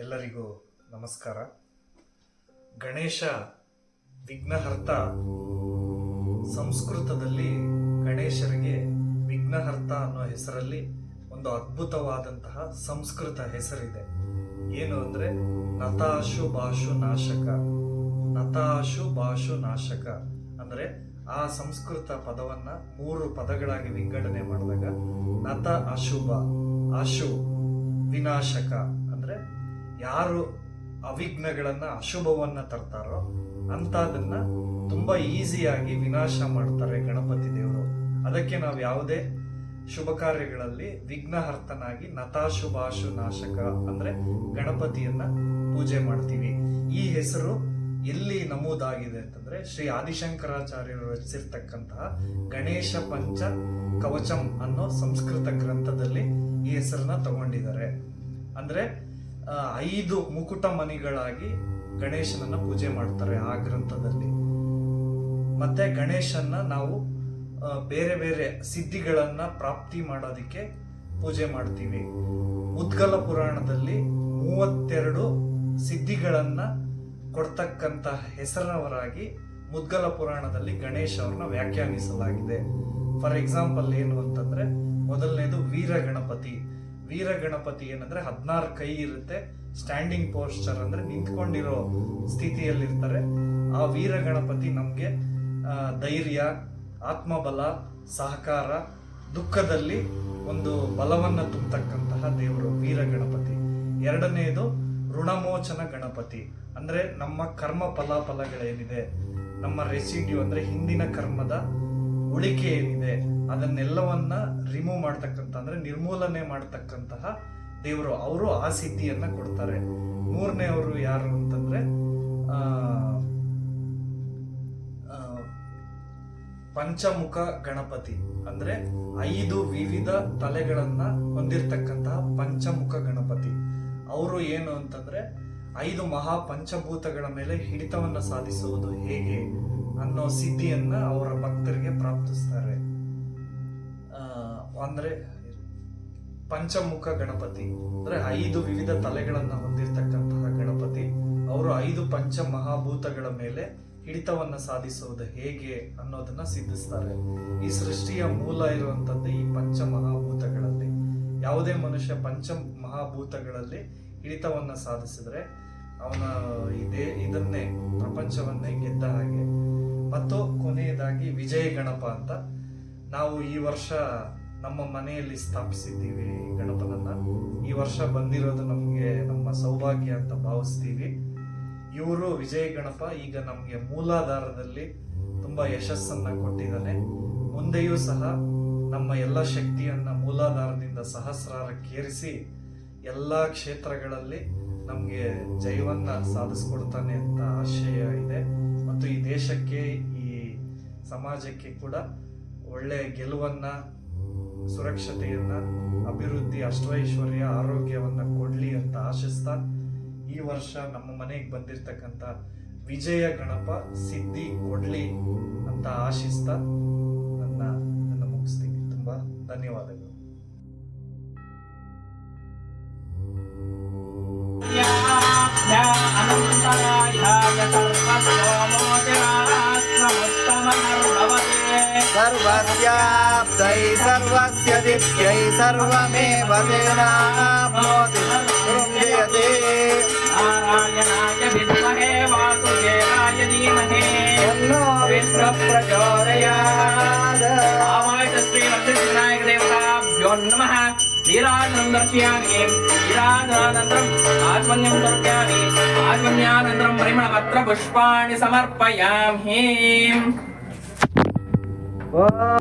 ಎಲ್ಲರಿಗೂ ನಮಸ್ಕಾರ. ಗಣೇಶ ವಿಘ್ನಹರ್ತ ಸಂಸ್ಕೃತದಲ್ಲಿ ಗಣೇಶರಿಗೆ ವಿಘ್ನಹರ್ತ ಅನ್ನೋ ಹೆಸರಲ್ಲಿ ಒಂದು ಅದ್ಭುತವಾದಂತಹ ಸಂಸ್ಕೃತ ಹೆಸರಿದೆ. ಏನು ಅಂದರೆ ನತಾಶು ಭಾಷು ನಾಶಕ. ನತಾಶು ಭಾಷು ನಾಶಕ ಅಂದ್ರೆ ಆ ಸಂಸ್ಕೃತ ಪದವನ್ನ ಮೂರು ಪದಗಳಾಗಿ ವಿಂಗಡಣೆ ಮಾಡಿದಾಗ ನತ ಅಶುಭ, ಅಶು ವಿನಾಶಕ. ಯಾರು ಅವಿಘ್ನಗಳನ್ನು, ಅಶುಭವನ್ನು ತರ್ತಾರೋ ಅಂತದನ್ನ ತುಂಬಾ ಈಸಿಯಾಗಿ ವಿನಾಶ ಮಾಡ್ತಾರೆ ಗಣಪತಿ ದೇವರು. ಅದಕ್ಕೆ ನಾವು ಯಾವುದೇ ಶುಭ ಕಾರ್ಯಗಳಲ್ಲಿ ವಿಘ್ನಹರ್ತನಾಗಿ ನತಾಶುಭಾಶು ನಾಶಕ ಅಂದ್ರೆ ಗಣಪತಿಯನ್ನ ಪೂಜೆ ಮಾಡ್ತೀವಿ. ಈ ಹೆಸರು ಎಲ್ಲಿ ನಮೂದಾಗಿದೆ ಅಂತಂದ್ರೆ ಶ್ರೀ ಆದಿಶಂಕರಾಚಾರ್ಯರು ರಚಿಸಿರ್ತಕ್ಕಂತಹ ಗಣೇಶ ಪಂಚ ಕವಚಂ ಅನ್ನೋ ಸಂಸ್ಕೃತ ಗ್ರಂಥದಲ್ಲಿ ಈ ಹೆಸರನ್ನ ತಗೊಂಡಿದ್ದಾರೆ. ಅಂದ್ರೆ ಐದು ಮುಕುಟ ಮನಿಗಳಾಗಿ ಗಣೇಶನನ್ನ ಪೂಜೆ ಮಾಡ್ತಾರೆ ಆ ಗ್ರಂಥದಲ್ಲಿ. ಮತ್ತೆ ಗಣೇಶನ್ನ ನಾವು ಬೇರೆ ಬೇರೆ ಸಿದ್ಧಿಗಳನ್ನ ಪ್ರಾಪ್ತಿ ಮಾಡೋದಕ್ಕೆ ಪೂಜೆ ಮಾಡ್ತೀವಿ. ಮುದ್ಗಲ ಪುರಾಣದಲ್ಲಿ ಮೂವತ್ತೆರಡು ಸಿದ್ಧಿಗಳನ್ನ ಕೊಡ್ತಕ್ಕಂತ ಹೆಸರವರಾಗಿ ಮುದ್ಗಲ ಪುರಾಣದಲ್ಲಿ ಗಣೇಶ್ ಅವ್ರನ್ನ ವ್ಯಾಖ್ಯಾನಿಸಲಾಗಿದೆ. ಫಾರ್ ಎಕ್ಸಾಂಪಲ್ ಏನು ಅಂತಂದ್ರೆ, ಮೊದಲನೇದು ವೀರ ಗಣಪತಿ ವೀರ ಗಣಪತಿ ಏನಂದ್ರೆ ಹದಿನಾರು ಕೈ ಇರುತ್ತೆ ಸ್ಟ್ಯಾಂಡಿಂಗ್ ಪೋಸ್ಚರ್ ಅಂದ್ರೆ ನಿಂತ್ಕೊಂಡಿರೋ ಸ್ಥಿತಿಯಲ್ಲಿರ್ತಾರೆ. ಆ ವೀರ ಗಣಪತಿ ನಮ್ಗೆ ಧೈರ್ಯ, ಆತ್ಮಬಲ, ಸಹಕಾರ, ದುಃಖದಲ್ಲಿ ಒಂದು ಬಲವನ್ನ ತುಂಬತಕ್ಕಂತಹ ದೇವರು ವೀರ ಗಣಪತಿ ಎರಡನೆಯದು ಋಣಮೋಚನ ಗಣಪತಿ. ಅಂದ್ರೆ ನಮ್ಮ ಕರ್ಮ ಫಲಾಫಲಗಳೇನಿದೆ, ನಮ್ಮ ರೆಸಿಡ್ಯೂ ಅಂದ್ರೆ ಹಿಂದಿನ ಕರ್ಮದ ಉಳಿಕೆ ಏನಿದೆ, ಅದನ್ನೆಲ್ಲವನ್ನ ರಿಮೂವ್ ಮಾಡ್ತಕ್ಕಂಥ ಅಂದ್ರೆ ನಿರ್ಮೂಲನೆ ಮಾಡ್ತಕ್ಕಂತಹ ದೇವರು ಅವರು ಆ ಸಿದ್ಧಿಯನ್ನ ಕೊಡ್ತಾರೆ. ಮೂರನೇ ಅವರು ಯಾರು ಅಂತಂದ್ರೆ ಪಂಚಮುಖ ಗಣಪತಿ. ಅಂದ್ರೆ ಐದು ವಿವಿಧ ತಲೆಗಳನ್ನ ಹೊಂದಿರತಕ್ಕಂತಹ ಪಂಚಮುಖ ಗಣಪತಿ. ಅವರು ಏನು ಅಂತಂದ್ರೆ, ಐದು ಮಹಾ ಪಂಚಭೂತಗಳ ಮೇಲೆ ಹಿಡಿತವನ್ನ ಸಾಧಿಸುವುದು ಹೇಗೆ ಅನ್ನೋ ಸಿದ್ಧಿಯನ್ನ ಅವರ ಭಕ್ತರಿಗೆ ಅಂದ್ರೆ ಪಂಚಮುಖ ಗಣಪತಿ. ಅಂದ್ರೆ ಐದು ವಿವಿಧ ತಲೆಗಳನ್ನ ಹೊಂದಿರತಕ್ಕಂತಹ ಗಣಪತಿ. ಅವರು ಐದು ಪಂಚ ಮಹಾಭೂತಗಳ ಮೇಲೆ ಹಿಡಿತವನ್ನ ಸಾಧಿಸುವುದು ಹೇಗೆ ಅನ್ನೋದನ್ನ ಸಿದ್ಧಿಸ್ತಾರೆ. ಈ ಸೃಷ್ಟಿಯ ಮೂಲ ಇರುವಂತದ್ದು ಈ ಪಂಚ ಮಹಾಭೂತಗಳಲ್ಲಿ ಯಾವುದೇ ಮನುಷ್ಯ ಪಂಚ ಮಹಾಭೂತಗಳಲ್ಲಿ ಹಿಡಿತವನ್ನ ಸಾಧಿಸಿದ್ರೆ ಅವನ ಇದೇ ಇದನ್ನೇ, ಪ್ರಪಂಚವನ್ನೇ ಗೆದ್ದ ಹಾಗೆ. ಮತ್ತು ಕೊನೆಯದಾಗಿ ವಿಜಯ ಗಣಪ ಅಂತ. ನಾವು ಈ ವರ್ಷ ನಮ್ಮ ಮನೆಯಲ್ಲಿ ಸ್ಥಾಪಿಸಿದ್ದೀವಿ ಗಣಪನನ್ನ. ಈ ವರ್ಷ ಬಂದಿರೋದು ನಮಗೆ ನಮ್ಮ ಸೌಭಾಗ್ಯ ಅಂತ ಭಾವಿಸ್ತೀವಿ. ಇವರು ವಿಜಯ ಗಣಪ, ಈಗ ನಮಗೆ ಮೂಲಾಧಾರದಲ್ಲಿ ತುಂಬಾ ಯಶಸ್ಸನ್ನ ಕೊಟ್ಟಿದ್ದಾನೆ. ಮುಂದೆಯೂ ಸಹ ನಮ್ಮ ಎಲ್ಲ ಶಕ್ತಿಯನ್ನ ಮೂಲಾಧಾರದಿಂದ ಸಹಸ್ರಾರಕ್ಕೇರಿಸಿ ಎಲ್ಲ ಕ್ಷೇತ್ರಗಳಲ್ಲಿ ನಮಗೆ ಜಯವನ್ನ ಸಾಧಿಸ್ಕೊಡ್ತಾನೆ ಅಂತ ಆಶಯ ಇದೆ. ಮತ್ತು ಈ ದೇಶಕ್ಕೆ, ಈ ಸಮಾಜಕ್ಕೆ ಕೂಡ ಒಳ್ಳೆ ಗೆಲುವನ್ನ ಸುರಕ್ಷತೆಯನ್ನ, ಅಭಿವೃದ್ಧಿ, ಅಷ್ಟೈಶ್ವರ್ಯ, ಆರೋಗ್ಯವನ್ನ ಕೊಡ್ಲಿ ಅಂತ ಆಶಿಸ್ತಾ ಈ ವರ್ಷ ನಮ್ಮ ಮನೆಗೆ ಬಂದಿರತಕ್ಕಂಥ ವಿಜಯ ಗಣಪ ಸಿದ್ಧಿ ಕೊಡ್ಲಿ ಅಂತ ಆಶಿಸ್ತಾ ನನ್ನ ನನ್ನ ಮುಗಿಸ್ತೀನಿ. ತುಂಬಾ ಧನ್ಯವಾದಗಳು. सर्वस्याप्तै सर्वस्य दिव्यै सर्वमेव तेनाप्नोति गृह्यते नारायणाय विद्महे वासुदेवाय धीमहि। तन्नो नमः दर्शयामि। आत्मन्यं दर्शयामि आत्मन्यानन्तरं समर्पयामि। 와.